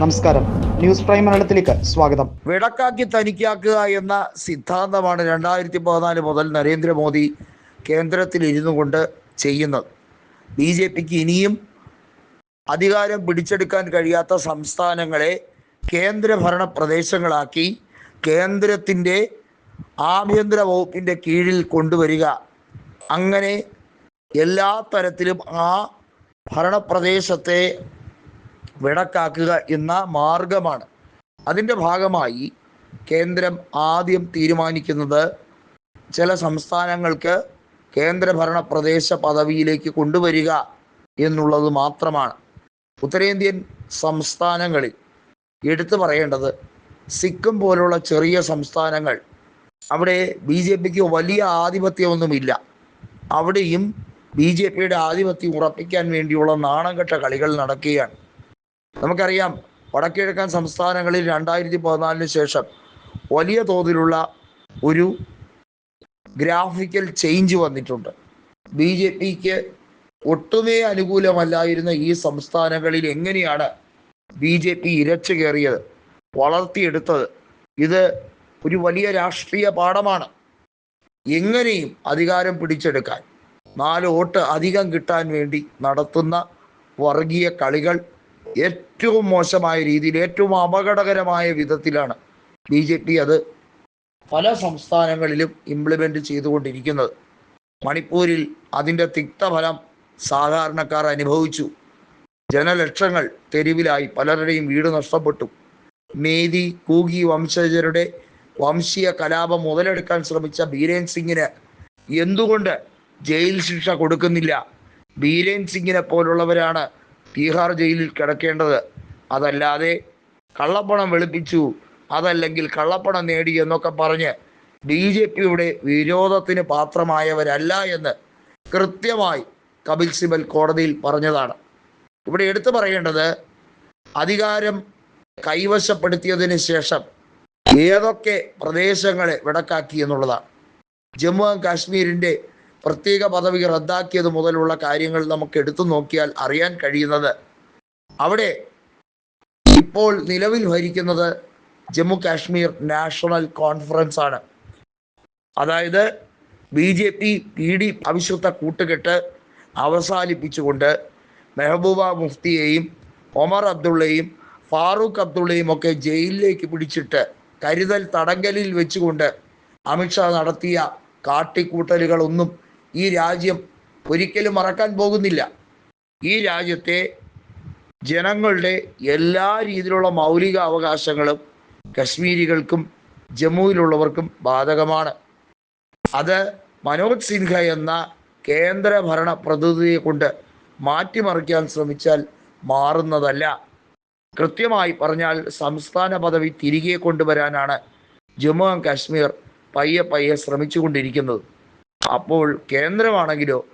നമസ്കാരം. News prime മലയാളത്തിലേക്ക് സ്വാഗതം. വിടക്കാക്കി തനിക്കാക്കുക എന്ന സിദ്ധാന്തമാണ് രണ്ടായിരത്തി പതിനാല് മുതൽ നരേന്ദ്രമോദി കേന്ദ്രത്തിൽ ഇരുന്നു കൊണ്ട് ചെയ്യുന്നത്. ബി ജെ പിക്ക് ഇനിയും അധികാരം പിടിച്ചെടുക്കാൻ കഴിയാത്ത സംസ്ഥാനങ്ങളെ കേന്ദ്രഭരണ പ്രദേശങ്ങളാക്കി കേന്ദ്രത്തിന്റെ ആഭ്യന്തര വകുപ്പിന്റെ കീഴിൽ കൊണ്ടുവരിക. അങ്ങനെ എല്ലാ തരത്തിലും ആ ഭരണപ്രദേശത്തെ വിടക്കാക്കുക എന്ന മാർഗമാണ്. അതിന്റെ ഭാഗമായി കേന്ദ്രം ആദ്യം തീരുമാനിക്കുന്നത് ചില സംസ്ഥാനങ്ങൾക്ക് കേന്ദ്രഭരണ പ്രദേശ പദവിയിലേക്ക് കൊണ്ടുവരിക എന്നുള്ളത് മാത്രമാണ്. ഉത്തരേന്ത്യൻ സംസ്ഥാനങ്ങളിൽ എടുത്തു പറയേണ്ടത് സിക്കിം പോലുള്ള ചെറിയ സംസ്ഥാനങ്ങൾ അവിടെ ബി ജെ പിക്ക് വലിയ ആധിപത്യമൊന്നുമില്ല. അവിടെയും ബി ജെ പിയുടെ ആധിപത്യം ഉറപ്പിക്കാൻ വേണ്ടിയുള്ള നാണംകെട്ട കളികൾ നടക്കുകയാണ്. നമുക്കറിയാം വടക്കിഴക്കൻ സംസ്ഥാനങ്ങളിൽ രണ്ടായിരത്തി പതിനാലിന് ശേഷം വലിയ തോതിലുള്ള ഒരു ഗ്രാഫിക്കൽ ചേഞ്ച് വന്നിട്ടുണ്ട്. ബി ജെ പിക്ക് ഒട്ടുമേ അനുകൂലമല്ലായിരുന്ന ഈ സംസ്ഥാനങ്ങളിൽ എങ്ങനെയാണ് ബി ജെ പി ഇരച്ചു കയറിയത് വളർത്തിയെടുത്തത്? ഇത് ഒരു വലിയ രാഷ്ട്രീയ പാഠമാണ്. എങ്ങനെയും അധികാരം പിടിച്ചെടുക്കാൻ നാല് വോട്ട് അധികം കിട്ടാൻ വേണ്ടി നടത്തുന്ന വർഗീയ കളികൾ ഏറ്റവും മോശമായ രീതിയിൽ ഏറ്റവും അപകടകരമായ വിധത്തിലാണ് ബി ജെ പി അത് പല സംസ്ഥാനങ്ങളിലും ഇംപ്ലിമെന്റ് ചെയ്തുകൊണ്ടിരിക്കുന്നത്. മണിപ്പൂരിൽ അതിന്റെ തിക്തഫലം സാധാരണക്കാർ അനുഭവിച്ചു. ജനലക്ഷങ്ങൾ തെരുവിലായി പലരുടെയും വീട് നഷ്ടപ്പെട്ടു. മേദി കൂകി വംശജരുടെ വംശീയ കലാപം മുതലെടുക്കാൻ ശ്രമിച്ച ബീരേൻ സിംഗിന് എന്തുകൊണ്ട് ജയിൽ ശിക്ഷ കൊടുക്കുന്നില്ല? ബീരേൻ സിംഗിനെ പോലുള്ളവരാണ് തീഹാർ ജയിലിൽ കിടക്കേണ്ടത് അതല്ലാതെ കള്ളപ്പണം വെളുപ്പിച്ചു അതല്ലെങ്കിൽ കള്ളപ്പണം നേടി എന്നൊക്കെ പറഞ്ഞ് ബി ജെ പിയുടെ വിരോധത്തിന് പാത്രമായവരല്ല എന്ന് കൃത്യമായി കപിൽ സിബൽ കോടതിയിൽ പറഞ്ഞതാണ്. ഇവിടെ എടുത്തു പറയേണ്ടത് അധികാരം കൈവശപ്പെടുത്തിയതിന് ശേഷം ഏതൊക്കെ പ്രദേശങ്ങളെ വിടക്കാക്കി എന്നുള്ളതാണ്. ജമ്മു ആൻഡ് കാശ്മീരിന്റെ പ്രത്യേക പദവി റദ്ദാക്കിയത് മുതലുള്ള കാര്യങ്ങൾ നമുക്ക് എടുത്തു നോക്കിയാൽ അറിയാൻ കഴിയുന്നത്. അവിടെ ഇപ്പോൾ നിലവിൽ ഭരിക്കുന്നത് ജമ്മു കാശ്മീർ നാഷണൽ കോൺഫറൻസ് ആണ്. അതായത് B J P P D അവിശുദ്ധ കൂട്ടുകെട്ട് അവസാനിപ്പിച്ചുകൊണ്ട് മെഹബൂബ മുഫ്തിയെയും ഒമർ അബ്ദുള്ളയും ഫാറൂഖ് അബ്ദുള്ളയും ഒക്കെ ജയിലിലേക്ക് പിടിച്ചിട്ട് കരുതൽ തടങ്കലിൽ വെച്ചുകൊണ്ട് അമിത്ഷാ നടത്തിയ കാട്ടിക്കൂട്ടലുകളൊന്നും ഈ രാജ്യം ഒരിക്കലും മറക്കാൻ പോകുന്നില്ല. ഈ രാജ്യത്തെ ജനങ്ങളുടെ എല്ലാ രീതിയിലുള്ള മൗലിക അവകാശങ്ങളും കശ്മീരികൾക്കും ജമ്മുവിലുള്ളവർക്കും ബാധകമാണ്. അത് മനോജ് സിൻഹ എന്ന കേന്ദ്ര ഭരണ പ്രതിനിധിയെ കൊണ്ട് മാറ്റിമറിക്കാൻ ശ്രമിച്ചാൽ മാറുന്നതല്ല. കൃത്യമായി പറഞ്ഞാൽ സംസ്ഥാന പദവി തിരികെ കൊണ്ടുവരാനാണ് ജമ്മു ആൻഡ് കാശ്മീർ പയ്യെ പയ്യെ ശ്രമിച്ചുകൊണ്ടിരിക്കുന്നത്. അപ്പോൾ കേന്ദ്രമാണെങ്കിലോ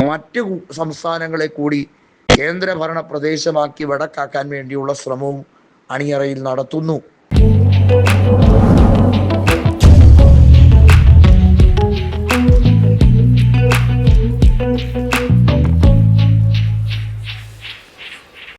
മറ്റു സംസ്ഥാനങ്ങളെ കൂടി കേന്ദ്രഭരണ പ്രദേശമാക്കി വടക്കാക്കാൻ വേണ്ടിയുള്ള ശ്രമവും അണിയറയിൽ നടത്തുന്നു.